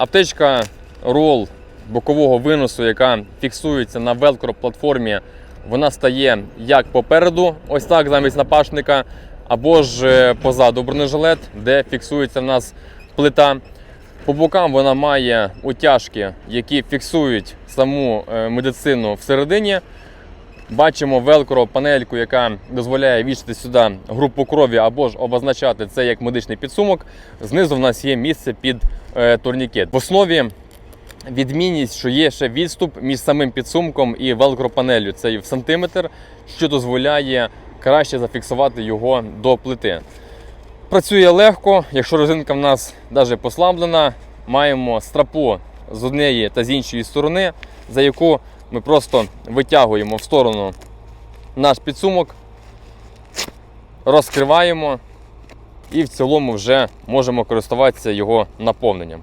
Аптечка рол бокового виносу, яка фіксується на велкро платформі, вона стає як попереду, ось так замість напашника, або ж е, позаду бронежилет, де фіксується в нас плита. По бокам вона має утяжки, які фіксують саму е, медицину всередині. Бачимо велкро панельку, яка дозволяє вішати сюди групу крові або ж обозначати це як медичний підсумок. Знизу в нас є місце під турнікет. В основі відмінність, що є ще відступ між самим підсумком і велкро панелью. Це в сантиметр, що дозволяє краще зафіксувати його до плити. Працює легко, якщо резинка в нас навіть послаблена, маємо страпу з однієї та з іншої сторони, за яку ми просто витягуємо в сторону наш підсумок, розкриваємо і в цілому вже можемо користуватися його наповненням.